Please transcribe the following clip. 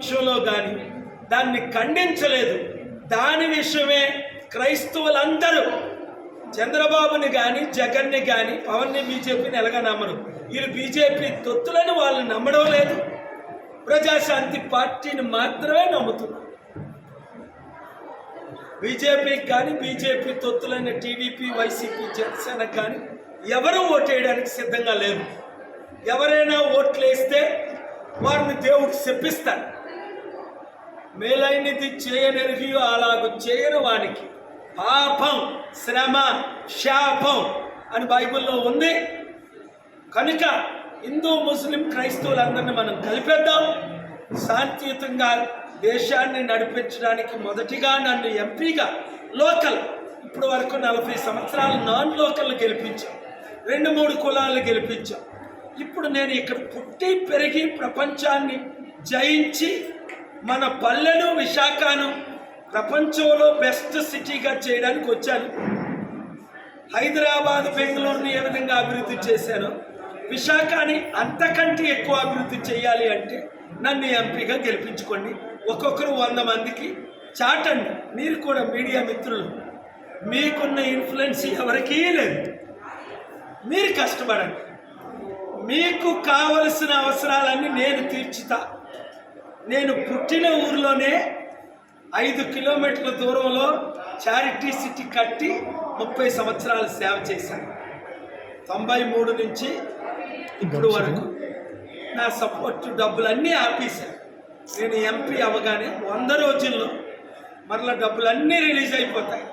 సమక్షంలో కానీ దాన్ని ఖండించలేదు. దాని విషయమే క్రైస్తవులందరూ చంద్రబాబుని కానీ జగన్ని కానీ పవన్ని బీజేపీని ఎలాగ నమ్మరు. వీళ్ళు బీజేపీ తొత్తులని వాళ్ళు నమ్మడం లేదు. ప్రజాశాంతి పార్టీని మాత్రమే నమ్ముతున్నారు. బీజేపీకి కానీ బీజేపీ తొత్తులైన టీడీపీ వైసీపీ జనసేన కానీ ఎవరు ఓటేయడానికి సిద్ధంగా లేరు. ఎవరైనా ఓట్లు వేస్తే వారిని దేవుడికి చెప్పిస్తారు మేలైనది చేయనెరిగి అలాగ చేయని వానికి. పాపం శ్రమ శాపం అని బైబిల్లో ఉంది. కనుక హిందూ ముస్లిం క్రైస్తవులందరినీ మనం కలిపేద్దాం. శాంతియుతంగా దేశాన్ని నడిపించడానికి మొదటిగా నన్ను ఎంపీగా లోకల్ ఇప్పుడు వరకు నలభై సంవత్సరాలు నాన్ లోకల్ గెలిపించాం. రెండు మూడు కులాలు గెలిపించాం. ఇప్పుడు నేను ఇక్కడ పుట్టి పెరిగి ప్రపంచాన్ని జయించి మన పల్లెను విశాఖను ప్రపంచంలో బెస్ట్ సిటీగా చేయడానికి వచ్చాను. హైదరాబాద్ బెంగళూరుని ఏ విధంగా అభివృద్ధి చేశానో విశాఖని అంతకంటే ఎక్కువ అభివృద్ధి చేయాలి అంటే నన్ను ఎంపీగా గెలిపించుకోండి. ఒక్కొక్కరు వంద మందికి చాటండి మీరు కూడా మీడియా మిత్రులు. మీకున్న ఇన్ఫ్లుయెన్స్ ఎవరికీ లేదు. మీరు కష్టపడండి. మీకు కావలసిన అవసరాలన్నీ నేను తీర్చుతా. నేను పుట్టిన ఊర్లోనే ఐదు కిలోమీటర్ల దూరంలో చారిటీ సిటీ కట్టి ముప్పై సంవత్సరాలు సేవ చేశాను. తొంభై మూడు నుంచి ఇప్పుడు వరకు నా సపోర్ట్ డబ్బులన్నీ ఆపేశాను నేను ఎంపీ అవ్వగానే వంద రోజుల్లో మరలా డబ్బులన్నీ రిలీజ్ అయిపోతాయి.